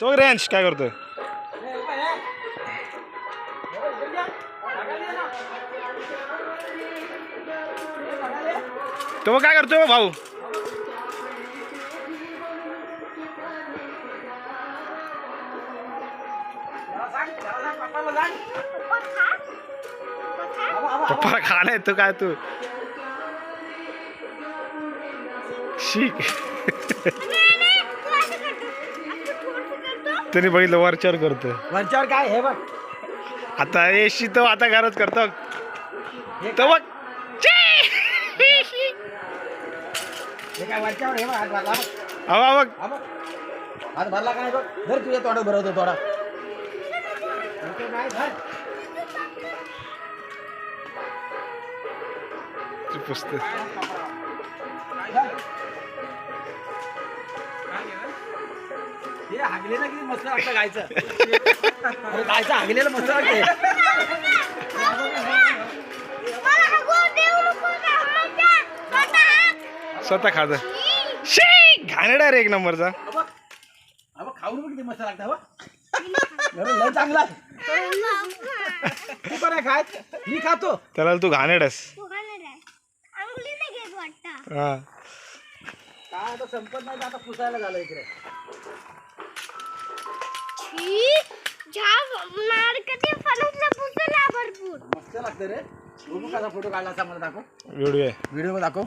तो रेंज काय करतोय? तो काय करतोय भाऊ. पप्पा खाला येतो काय तू. शी. तरी बघितलं वरच्यावर करतोय. वरच्यावर काय? हे बघ. आता येशी तो आता घरात करतो तो बघ. हे काय वरच्यावर? हे बघ हात भरला बघ. हवा बघ. हा बघ. हात भरला काय बघ? धर तुझ्या तोंडात भरवतो थोडा. नाही धर. तू पुस्तक धर. हे हागले ना किती मस्त लागतं गायचं. अरे गायचं हागलेलं मस्त लागते स्वतः खात शी घाणेडा रे एक नंबरचा. अबा खाऊन बघ किती मस्त लागतं हा लय चांगला. तू पण खाय मी खातो. त्याला तू घाणेडस हा. काय आता संपत नाही आता पुसायला झालं इकडे. भरपूर. मस्त लागतं रे. बघू कसा फोटो काढला असा मला दाखव. व्हिडिओ आहे. व्हिडिओ दाखव.